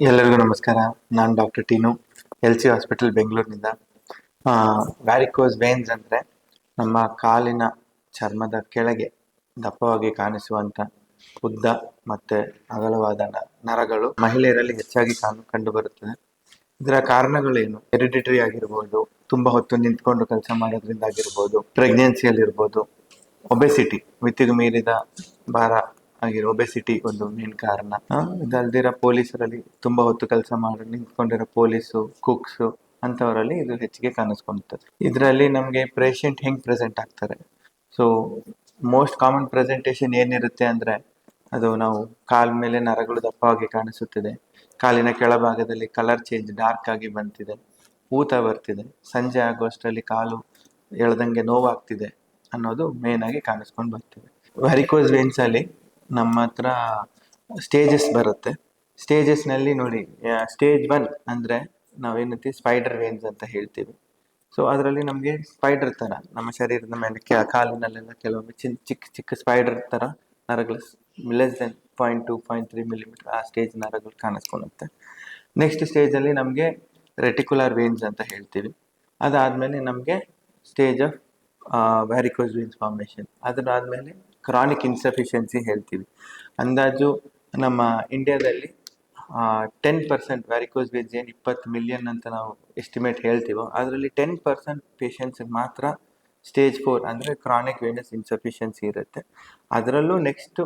ಎಲ್ಲರಿಗೂ ನಮಸ್ಕಾರ. ನಾನು doctor Teenu, L C hospital ಬೆಂಗಳೂರಿನಿಂದ. ವ್ಯಾರಿಕೋಸ್ ವೇನ್ಸ್ ಅಂದರೆ ನಮ್ಮ ಕಾಲಿನ ಚರ್ಮದ ಕೆಳಗೆ ದಪ್ಪವಾಗಿ ಕಾಣಿಸುವಂಥ ಉದ್ದ ಮತ್ತು ಅಗಲವಾದ ನರಗಳು ಮಹಿಳೆಯರಲ್ಲಿ ಹೆಚ್ಚಾಗಿ ಕಾಣು ಕಂಡುಬರುತ್ತದೆ ಇದರ ಕಾರಣಗಳೇನು? ಹೆರಿಡಿಟರಿ ಆಗಿರ್ಬೋದು, ತುಂಬ ಹೊತ್ತು ನಿಂತ್ಕೊಂಡು ಕೆಲಸ ಮಾಡೋದ್ರಿಂದ ಆಗಿರ್ಬೋದು ಪ್ರೆಗ್ನೆನ್ಸಿಯಲ್ಲಿರ್ಬೋದು ಒಬೆಸಿಟಿ ಮಿತಿಗೆ ಮೀರಿದ ಭಾರ ಆಗಿರೋ ಒಬೆಸಿಟಿ ಒಂದು ಮೇನ್ ಕಾರಣ. ಇದಲ್ದಿರೋ ಪೊಲೀಸರಲ್ಲಿ ತುಂಬಾ ಹೊತ್ತು ಕೆಲಸ ಮಾಡಿ ನಿಂತ್ಕೊಂಡಿರೋ ಪೊಲೀಸು ಕುಕ್ಸು ಅಂಥವರಲ್ಲಿ ಇದು ಹೆಚ್ಚಿಗೆ ಕಾಣಿಸ್ಕೊಂತದೆ. ಇದರಲ್ಲಿ ನಮಗೆ ಪೇಷಂಟ್ ಹೆಂಗ್ ಪ್ರೆಸೆಂಟ್ ಆಗ್ತಾರೆ? ಸೊ ಮೋಸ್ಟ್ ಕಾಮನ್ ಪ್ರೆಸೆಂಟೇಷನ್ ಏನಿರುತ್ತೆ ಅಂದ್ರೆ, ಅದು ನಾವು ಕಾಲ್ ಮೇಲೆ ನರಗಳು ದಪ್ಪವಾಗಿ ಕಾಣಿಸುತ್ತಿದೆ. ಕಾಲಿನ ಕೆಳಭಾಗದಲ್ಲಿ ಕಲರ್ ಚೇಂಜ್ ಡಾರ್ಕ್ ಆಗಿ ಬಂತಿದೆ. ಊತ ಬರ್ತಿದೆ. ಸಂಜೆ ಆಗುವಷ್ಟರಲ್ಲಿ ಕಾಲು ಎಳ್ದಂಗೆ ನೋವಾಗ್ತಿದೆ ಅನ್ನೋದು ಮೇನ್ ಆಗಿ ಕಾಣಿಸ್ಕೊಂಡು ಬರ್ತಿದೆ. ವೆರಿಕೋಸ್ ವೇನ್ಸ್ ಅಲ್ಲಿ ನಮ್ಮ ಹತ್ರ ಸ್ಟೇಜಸ್ ಬರುತ್ತೆ ಸ್ಟೇಜಸ್ನಲ್ಲಿ ನೋಡಿ ಸ್ಟೇಜ್ ಒನ್ ಅಂದ್ರೆ ನಾವೇನಂತೀವಿ ಸ್ಪೈಡರ್ ವೇನ್ಸ್ ಅಂತ ಹೇಳ್ತೀವಿ. ಸೊ ಅದರಲ್ಲಿ ನಮಗೆ ಸ್ಪೈಡರ್ ತರ, ನಮ್ಮ ಶರೀರದ ಮೇಲೆ ಕೆ- ಕಾಲಿನಲ್ಲೆಲ್ಲ ಕೆಲವೊಮ್ಮೆ ಚಿನ್ ಚಿಕ್ಕ ಚಿಕ್ಕ ಸ್ಪೈಡರ್ ತರ ನರಗಳು less than point two point three millimetre ಆ ಸ್ಟೇಜ್ ನರಗಳು ಕಾಣಿಸ್ಕೊಳುತ್ತೆ. ನೆಕ್ಸ್ಟ್ ಸ್ಟೇಜಲ್ಲಿ ನಮಗೆ ರೆಟಿಕ್ಯುಲರ್ ವೇನ್ಸ್ ಅಂತ ಹೇಳ್ತೀವಿ. ಅದಾದಮೇಲೆ ನಮಗೆ stage of varicose veins formation ಅದರಾದಮೇಲೆ chronic insufficiency ಹೇಳ್ತೀವಿ. ಅಂದಾಜು ನಮ್ಮ ಇಂಡಿಯಾದಲ್ಲಿ ಟೆನ್ ಪರ್ಸೆಂಟ್ ವ್ಯಾರಿಕೋಸ್ ವೇನ್ಸ್ ಏನು ಇಪ್ಪತ್ತು ಮಿಲಿಯನ್ ಅಂತ ನಾವು ಎಸ್ಟಿಮೇಟ್ ಹೇಳ್ತೀವೋ, ಅದರಲ್ಲಿ ಟೆನ್ ಪರ್ಸೆಂಟ್ ಪೇಷಂಟ್ಸ್ಗೆ ಮಾತ್ರ ಸ್ಟೇಜ್ ಫೋರ್ ಅಂದರೆ ಕ್ರಾನಿಕ್ ವೇನಸ್ ಇನ್ಸಫಿಷಿಯನ್ಸಿ ಇರುತ್ತೆ. ಅದರಲ್ಲೂ ನೆಕ್ಸ್ಟ್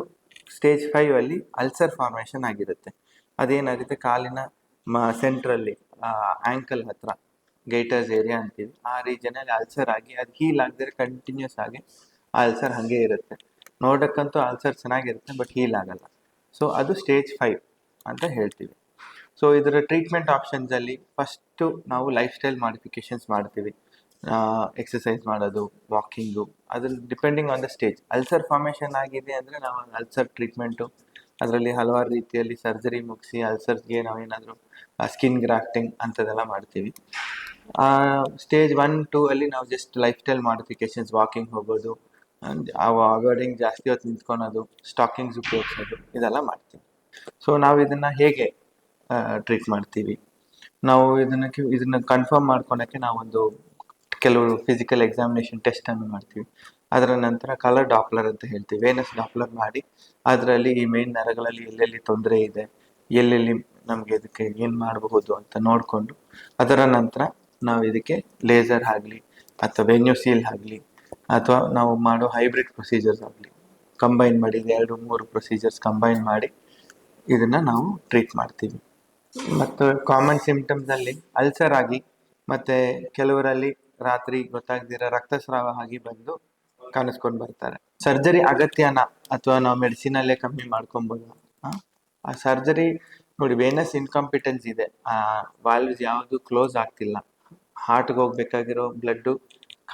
ಸ್ಟೇಜ್ ಫೈವ್ ಅಲ್ಲಿ ಅಲ್ಸರ್ ಫಾರ್ಮೇಷನ್ ಆಗಿರುತ್ತೆ. ಅದೇನಾಗುತ್ತೆ? ಕಾಲಿನ ಮ ಸೆಂಟ್ರಲ್ಲಿ ಆ್ಯಂಕಲ್ ಹತ್ರ ಗೈಟರ್ಸ್ ಏರಿಯಾ ಅಂತೀವಿ. ಆ ರೀಜನಲ್ಲಿ ಅಲ್ಸರ್ ಆಗಿ, ಅದು ಹೀಲ್ ಆಗದೆ ಕಂಟಿನ್ಯೂಸ್ ಆಗಿ ಆ ಅಲ್ಸರ್ ಹಾಗೆ ಇರುತ್ತೆ. ನೋಡಕ್ಕಂತೂ ಆಲ್ಸರ್ ಚೆನ್ನಾಗಿರುತ್ತೆ ಬಟ್ ಹೀಲ್ ಆಗಲ್ಲ. ಸೊ ಅದು ಸ್ಟೇಜ್ ಫೈವ್ ಅಂತ ಹೇಳ್ತೀವಿ. ಸೊ ಇದರ ಟ್ರೀಟ್ಮೆಂಟ್ ಆಪ್ಷನ್ಸಲ್ಲಿ ಫಸ್ಟು ನಾವು ಲೈಫ್ ಸ್ಟೈಲ್ ಮಾಡಿಫಿಕೇಶನ್ಸ್ ಮಾಡ್ತೀವಿ ಎಕ್ಸಸೈಸ್ ಮಾಡೋದು ವಾಕಿಂಗು ಅದ್ರಲ್ಲಿ depending on the stage ulcer formation ಆಗಿದೆ ಅಂದರೆ ನಾವು ಅಲ್ಸರ್ ಟ್ರೀಟ್ಮೆಂಟು ಅದರಲ್ಲಿ ಹಲವಾರು ರೀತಿಯಲ್ಲಿ ಸರ್ಜರಿ ಮುಗಿಸಿ ಅಲ್ಸರ್ಸ್ಗೆ ನಾವೇನಾದರೂ ಸ್ಕಿನ್ ಗ್ರಾಫ್ಟಿಂಗ್ ಅಂಥದ್ದೆಲ್ಲ ಮಾಡ್ತೀವಿ. ಸ್ಟೇಜ್ ಒನ್ ಟೂ ಅಲ್ಲಿ ನಾವು just lifestyle modifications walking ಹೋಗೋದು ಅವಾಯ್ಡಿಂಗ್ ಜಾಸ್ತಿ ಹೊತ್ತು ನಿಂತ್ಕೊಳೋದು ಸ್ಟಾಕಿಂಗ್ಸ್ ಉಪಯೋಗಿಸೋದು, ಇದೆಲ್ಲ ಮಾಡ್ತೀವಿ. ಸೊ ನಾವು ಇದನ್ನ ಹೇಗೆ ಟ್ರೀಟ್ ಮಾಡ್ತೀವಿ? ನಾವು ಇದನ್ನ ಇದನ್ನು ಕನ್ಫರ್ಮ್ ಮಾಡ್ಕೊಳಕ್ಕೆ ನಾವೊಂದು ಕೆಲವು ಫಿಸಿಕಲ್ ಎಕ್ಸಾಮಿನೇಷನ್ ಟೆಸ್ಟ್ ಅನ್ನು ಮಾಡ್ತೀವಿ. ಅದರ ನಂತರ ಕಲರ್ ಡಾಪ್ಲರ್ ಅಂತ ಹೇಳ್ತೀವಿ. ವೇನಸ್ ಡಾಪ್ಲರ್ ಮಾಡಿ, ಅದರಲ್ಲಿ ಈ ಮೇನ್ ನರಗಳಲ್ಲಿ ಎಲ್ಲೆಲ್ಲಿ ತೊಂದರೆ ಇದೆ, ಎಲ್ಲೆಲ್ಲಿ ನಮಗೆ ಇದಕ್ಕೆ ಏನು ಮಾಡಬಹುದು ಅಂತ ನೋಡಿಕೊಂಡು, ಅದರ ನಂತರ ನಾವು ಇದಕ್ಕೆ ಲೇಸರ್ ಆಗಲಿ, ಅಥವಾ ವೆನ್ಯೂ ಸೀಲ್ ಆಗಲಿ ಅಥವಾ ನಾವು ಮಾಡೋ ಹೈಬ್ರಿಡ್ ಪ್ರೊಸೀಜರ್ಸ್ ಆಗಲಿ ಕಂಬೈನ್ ಮಾಡಿ ಎರಡು, ಮೂರು ಪ್ರೊಸೀಜರ್ಸ್ ಕಂಬೈನ್ ಮಾಡಿ ಇದನ್ನು ನಾವು ಟ್ರೀಟ್ ಮಾಡ್ತೀವಿ. ಮತ್ತು ಕಾಮನ್ ಸಿಂಪ್ಟಮ್ಸಲ್ಲಿ ಅಲ್ಸರ್ ಆಗಿ ಮತ್ತೆ ಕೆಲವರಲ್ಲಿ ರಾತ್ರಿ ಗೊತ್ತಾಗದಿರೋ ರಕ್ತಸ್ರಾವ ಆಗಿ ಬಂದು ಕಾಣಿಸ್ಕೊಂಡು ಬರ್ತಾರೆ. ಸರ್ಜರಿ ಅಗತ್ಯನ ಅಥವಾ ನಾವು ಮೆಡಿಸಿನ್ ಅಲ್ಲೇ ಕಮ್ಮಿ ಮಾಡ್ಕೊಬೋದು? ಆ ಸರ್ಜರಿ ನೋಡಿ ವೇನಸ್ ಇನ್ಕಾಂಪಿಟೆನ್ಸ್ ಇದೆ. ಆ ವಾಲ್ವ್ಸ್ ಯಾವುದು ಕ್ಲೋಸ್ ಆಗ್ತಿಲ್ಲ. ಹಾರ್ಟ್ಗೆ ಹೋಗ್ಬೇಕಾಗಿರೋ ಬ್ಲಡ್ಡು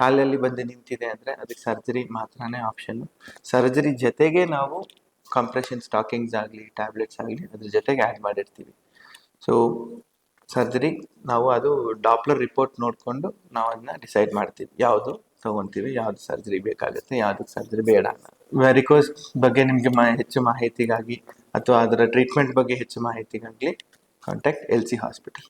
ಕಾಲಲ್ಲಿ ಬಂದು ನಿಂತಿದೆ ಅಂದರೆ ಅದಕ್ಕೆ ಸರ್ಜರಿ ಮಾತ್ರನೇ ಆಪ್ಷನ್ನು ಸರ್ಜರಿ ಜೊತೆಗೆ ನಾವು ಕಂಪ್ರೆಷನ್ ಸ್ಟಾಕಿಂಗ್ಸ್ ಆಗಲಿ ಟ್ಯಾಬ್ಲೆಟ್ಸ್ ಆಗಲಿ ಅದ್ರ ಜೊತೆಗೆ ಆ್ಯಡ್ ಮಾಡಿರ್ತೀವಿ. ಸೊ ಸರ್ಜರಿ ನಾವು ಅದು ಡಾಪ್ಲರ್ ರಿಪೋರ್ಟ್ ನೋಡಿಕೊಂಡು ನಾವು ಅದನ್ನ ಡಿಸೈಡ್ ಮಾಡ್ತೀವಿ. ಯಾವುದು ತೊಗೊತೀವಿ, ಯಾವುದು ಸರ್ಜರಿ ಬೇಕಾಗುತ್ತೆ, ಯಾವುದಕ್ಕೆ ಸರ್ಜರಿ ಬೇಡ ವೆರಿಕೋಸ್ ಬಗ್ಗೆ ನಿಮಗೆ ಮಾ, ಹೆಚ್ಚು ಮಾಹಿತಿಗಾಗಿ ಅಥವಾ ಅದರ ಟ್ರೀಟ್ಮೆಂಟ್ ಬಗ್ಗೆ ಹೆಚ್ಚು ಮಾಹಿತಿಗಾಗಲಿ ಕಾಂಟ್ಯಾಕ್ಟ್ ಎಲ್ ಸಿ ಹಾಸ್ಪಿಟಲ್